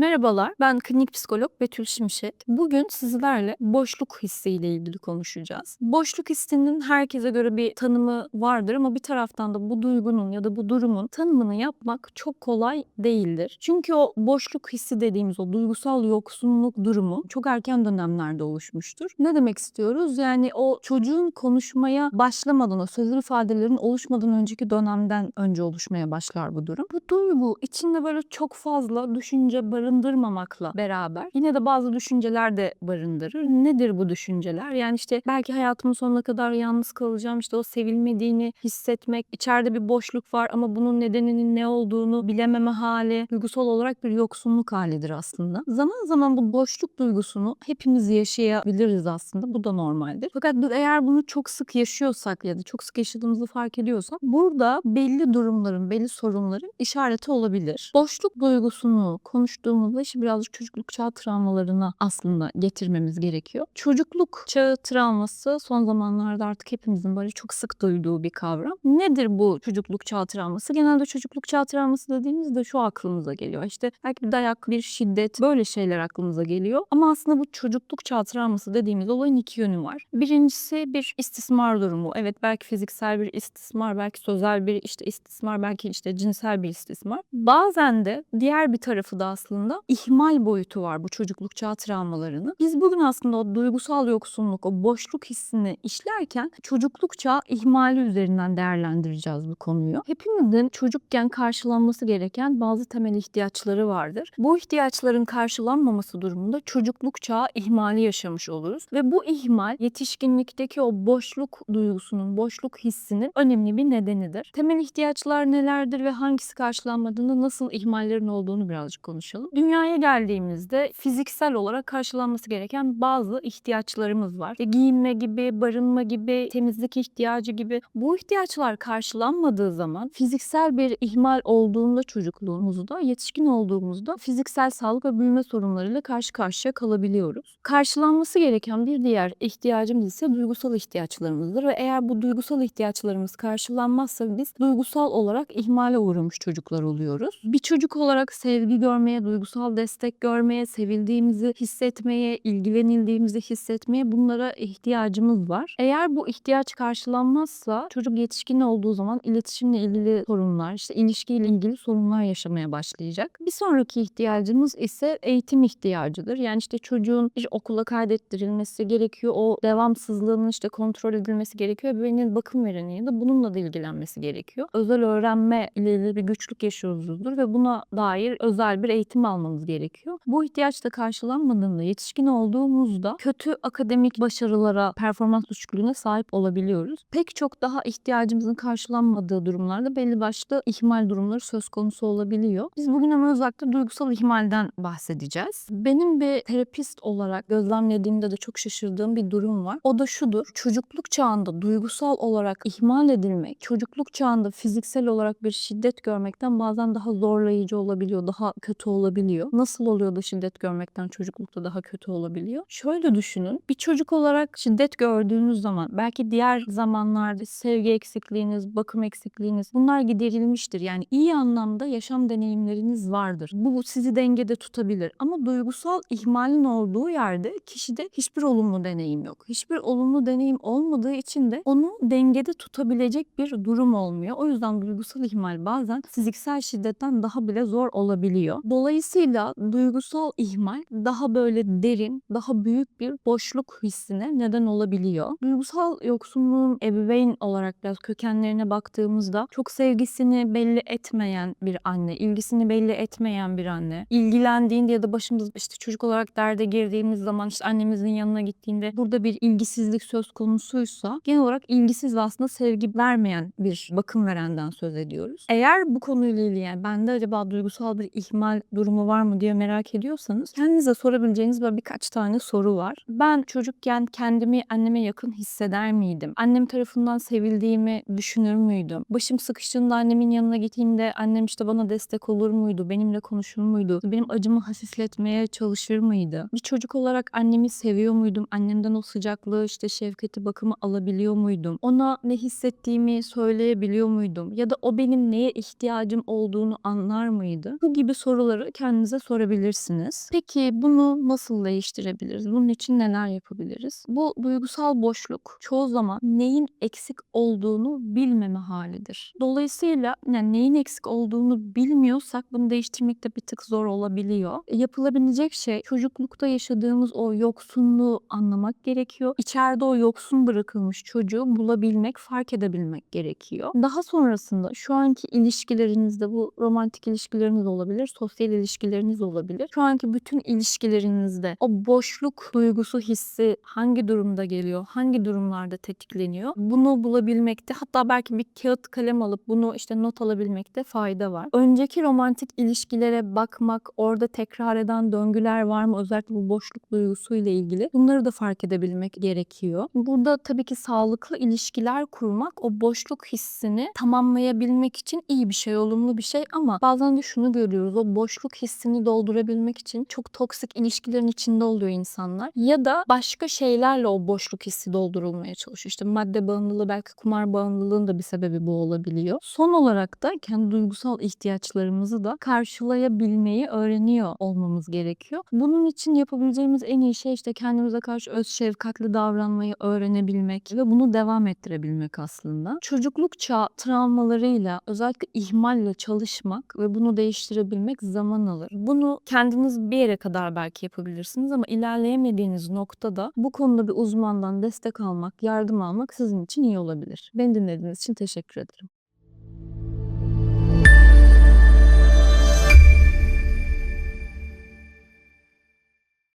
Merhabalar, ben klinik psikolog Betül Şimşek. Bugün sizlerle boşluk hissiyle ilgili konuşacağız. Boşluk hissinin herkese göre bir tanımı vardır ama bir taraftan da bu duygunun ya da bu durumun tanımını yapmak çok kolay değildir. Çünkü o boşluk hissi dediğimiz o duygusal yoksunluk durumu çok erken dönemlerde oluşmuştur. Ne demek istiyoruz? Yani o çocuğun konuşmaya başlamadan, o sözlü ifadelerin oluşmadan önceki dönemden önce oluşmaya başlar bu durum. Bu duygu içinde böyle çok fazla düşünce barındırmamakla beraber yine de bazı düşünceler de barındırır. Nedir bu düşünceler? Yani işte belki hayatımın sonuna kadar yalnız kalacağım. işte o sevilmediğini hissetmek, içeride bir boşluk var ama bunun nedeninin ne olduğunu bilememe hali, duygusal olarak bir yoksunluk halidir aslında. Zaman zaman bu boşluk duygusunu hepimiz yaşayabiliriz aslında. Bu da normaldir. Fakat eğer bunu çok sık yaşıyorsak ya da çok sık yaşadığımızı fark ediyorsak burada belli durumların, belli sorunların işareti olabilir. Boşluk duygusunu konuştuğumuzda işte birazcık çocukluk çağı travmalarına aslında getirmemiz gerekiyor. Çocukluk çağı travması son zamanlarda artık hepimizin böyle çok sık duyduğu bir kavram. Nedir bu çocukluk çağı travması? Genelde çocukluk çağı travması dediğimizde şu aklımıza geliyor. İşte belki bir dayak, bir şiddet böyle şeyler aklımıza geliyor. Ama aslında bu çocukluk çağı travması dediğimiz olayın iki yönü var. Birincisi bir istismar durumu. Evet belki fiziksel bir istismar, belki sözel bir işte istismar, belki işte cinsel bir istismar. Bazen de diğer bir tarafı da aslında ihmal boyutu var bu çocukluk çağı travmalarının. Biz bugün aslında o duygusal yoksunluk, o boşluk hissini işlerken çocukluk çağı ihmali üzerinden değerlendireceğiz bu konuyu. Hepimizin çocukken karşılanması gereken bazı temel ihtiyaçları vardır. Bu ihtiyaçların karşılanmaması durumunda çocukluk çağı ihmali yaşamış oluruz ve bu ihmal yetişkinlikteki o boşluk duygusunun, boşluk hissinin önemli bir nedenidir. Temel ihtiyaçlar nelerdir ve hangisi karşılanmadığında nasıl ihmallerin olduğunu birazcık konuşalım. Dünyaya geldiğimizde fiziksel olarak karşılanması gereken bazı ihtiyaçlarımız var. İşte giyinme gibi, barınma gibi, temizlik ihtiyacı gibi. Bu ihtiyaçlar karşılanmadığı zaman fiziksel bir ihmal olduğunda çocukluğumuzda, yetişkin olduğumuzda fiziksel sağlık ve büyüme sorunlarıyla karşı karşıya kalabiliyoruz. Karşılanması gereken bir diğer ihtiyacımız ise duygusal ihtiyaçlarımızdır ve eğer bu duygusal ihtiyaçlarımız karşılanmazsa biz duygusal olarak ihmale uğramış çocuklar oluyoruz. Bir çocuk olarak sevgi görmeye, duygusal destek görmeye, sevildiğimizi hissetmeye, ilgilenildiğimizi hissetmeye bunlara ihtiyacımız var. Eğer bu ihtiyaç karşılanmazsa çocuk yetişkin olduğu zaman iletişimle ilgili sorunlar, işte ilişkiyle ilgili sorunlar yaşamaya başlayacak. Bir sonraki ihtiyacımız ise eğitim ihtiyacıdır. Yani işte çocuğun bir okula kaydettirilmesi gerekiyor. O devamsızlığının işte kontrol edilmesi gerekiyor. Ebeveynin bakım vereni de bununla da ilgilenmesi gerekiyor. Özel öğrenme ile ilgili bir güçlük yaşıyoruzdur ve buna dair özel bir eğitim almamız gerekiyor. Bu ihtiyaç da karşılanmadığında yetişkin olduğumuzda kötü akademik başarılara, performans düşüklüğüne sahip olabiliyoruz. Pek çok daha ihtiyacımızın karşılanmadığı durumlarda belli başlı ihmal durumları söz konusu olabiliyor. Biz bugün ama özellikle duygusal ihmalden bahsedeceğiz. Benim bir terapist olarak gözlemlediğimde de çok şaşırdığım bir durum var. O da şudur. Çocukluk çağında duygusal olarak ihmal edilmek, çocukluk çağında fiziksel olarak bir şiddet görmekten bazen daha zorlayıcı olabiliyor, daha kötü olabiliyor. Nasıl oluyor da şiddet görmekten çocuklukta daha kötü olabiliyor? Şöyle düşünün. Bir çocuk olarak şiddet gördüğünüz zaman belki diğer zamanlarda sevgi eksikliğiniz, bakım eksikliğiniz bunlar giderilmiştir. Yani iyi anlamda yaşam deneyimleriniz vardır. Bu sizi dengede tutabilir. Ama duygusal ihmalin olduğu yerde kişide hiçbir olumlu deneyim yok. Hiçbir olumlu deneyim olmadığı için de onu dengede tutabilecek bir durum olmuyor. O yüzden duygusal ihmal bazen fiziksel şiddetten daha bile zor olabiliyor. Dolayısıyla duygusal ihmal daha böyle derin, daha büyük bir boşluk hissine neden olabiliyor. Duygusal yoksunluğun ebeveyn olarak biraz kökenlerine baktığımızda çok sevgisini belli etmeyen bir anne, ilgisini belli etmeyen bir anne, ilgilendiğinde ya da başımız işte çocuk olarak derde girdiğimiz zaman işte annemizin yanına gittiğinde burada bir ilgisizlik söz konusuysa genel olarak ilgisiz ve aslında sevgi vermeyen bir bakım verenden söz ediyoruz. Eğer bu konuyla ilgili yani bende acaba duygusal bir ihmal durumu var mı diye merak ediyorsanız kendinize sorabileceğiniz böyle birkaç tane soru var. Ben çocukken kendimi anneme yakın hisseder miydim? Annem tarafından sevildiğimi düşünür müydüm? Başım sıkıştığında annemin yanına gittiğimde annem işte bana destek olur muydu? Benimle konuşur muydu? Benim acımı hafifletmeye çalışır mıydı? Bir çocuk olarak annemi seviyor muydum? Annemden o sıcaklığı işte şefkati bakımı alabiliyor muydum? Ona ne hissettiğimi söyleyebiliyor muydum? Ya da o benim neye ihtiyacım olduğunu anlar mıydı? Bu gibi soruları kendi kendinize sorabilirsiniz. Peki bunu nasıl değiştirebiliriz? Bunun için neler yapabiliriz? Bu duygusal boşluk çoğu zaman neyin eksik olduğunu bilmeme halidir. Dolayısıyla yani neyin eksik olduğunu bilmiyorsak bunu değiştirmek de bir tık zor olabiliyor. E, Yapılabilecek şey çocuklukta yaşadığımız o yoksunluğu anlamak gerekiyor. İçeride o yoksun bırakılmış çocuğu bulabilmek, fark edebilmek gerekiyor. Daha sonrasında şu anki ilişkilerinizde bu romantik ilişkileriniz olabilir, sosyal ilişkileriniz olabilir. Şu anki bütün ilişkilerinizde o boşluk duygusu hissi hangi durumda geliyor, hangi durumlarda tetikleniyor? Bunu bulabilmekte hatta belki bir kağıt kalem alıp bunu işte not alabilmekte fayda var. Önceki romantik ilişkilere bakmak, orada tekrar eden döngüler var mı? Özellikle bu boşluk duygusuyla ilgili. Bunları da fark edebilmek gerekiyor. Burada tabii ki sağlıklı ilişkiler kurmak o boşluk hissini tamamlayabilmek için iyi bir şey, olumlu bir şey ama bazen de şunu görüyoruz. O boşluk hissini doldurabilmek için çok toksik ilişkilerin içinde oluyor insanlar. Ya da başka şeylerle o boşluk hissi doldurulmaya çalışıyor. İşte madde bağımlılığı belki kumar bağımlılığının da bir sebebi bu olabiliyor. Son olarak da kendi duygusal ihtiyaçlarımızı da karşılayabilmeyi öğreniyor olmamız gerekiyor. Bunun için yapabileceğimiz en iyi şey işte kendimize karşı öz şefkatli davranmayı öğrenebilmek ve bunu devam ettirebilmek aslında. Çocukluk çağı travmalarıyla özellikle ihmalle çalışmak ve bunu değiştirebilmek zaman alır. Bunu kendiniz bir yere kadar belki yapabilirsiniz ama ilerleyemediğiniz noktada bu konuda bir uzmandan destek almak, yardım almak sizin için iyi olabilir. Beni dinlediğiniz için teşekkür ederim.